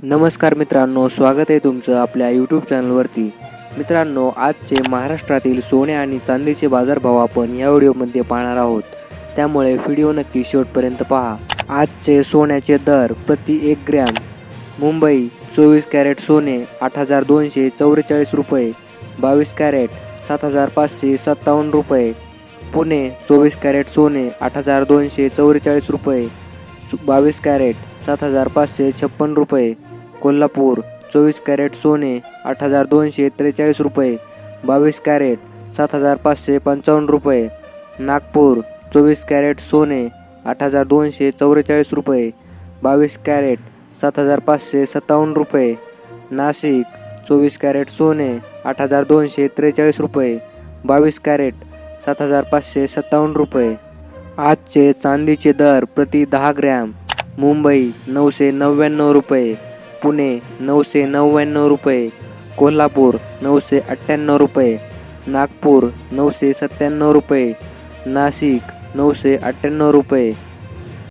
नमस्कार मित्रांनो स्वागत आहे तुमचं आपल्या यूट्यूब चॅनलवरती मित्रांनो आजचे महाराष्ट्रातील सोने आणि चांदीचे बाजारभाव आपण या व्हिडिओमध्ये पाहणार आहोत. त्यामुळे व्हिडिओ नक्की शेवटपर्यंत पहा. आजचे सोन्याचे दर प्रति एक ग्रॅम मुंबई चोवीस कॅरेट सोने आठ हजार दोनशे चौवेचाळीस रुपये बावीस कॅरेट सात हजार पाचशे सत्तावन्न रुपये पुणे चोवीस कॅरेट सोने आठ हजार दोनशे चौवेचाळीस रुपये बावीस कॅरेट सात हजार पाचशे छप्पन रुपये कोल्हापूर चोवीस कॅरेट सोने आठ हजार दोनशे त्रेचाळीस रुपये बावीस कॅरेट सात हजार पाचशे पंचावन्न रुपये नागपूर चोवीस कॅरेट सोने आठ हजार दोनशे चौवेचाळीस रुपये बावीस कॅरेट सात हजार पाचशे सत्तावन्न रुपये नाशिक चोवीस कॅरेट सोने आठ हजार दोनशे त्रेचाळीस रुपये बावीस कॅरेट सात हजार पाचशे सत्तावन्न रुपये. आजचे चांदीचे दर प्रति दहा ग्रॅम. मुंबई नऊशे नव्याण्णव रुपये. पुणे नऊशे नव्याण्णव रुपये कोल्हापूर नऊशे अठ्ठ्याण्णव रुपये नागपूर नऊशे सत्त्याण्णव रुपये नाशिक नऊशे अठ्ठ्याण्णव रुपये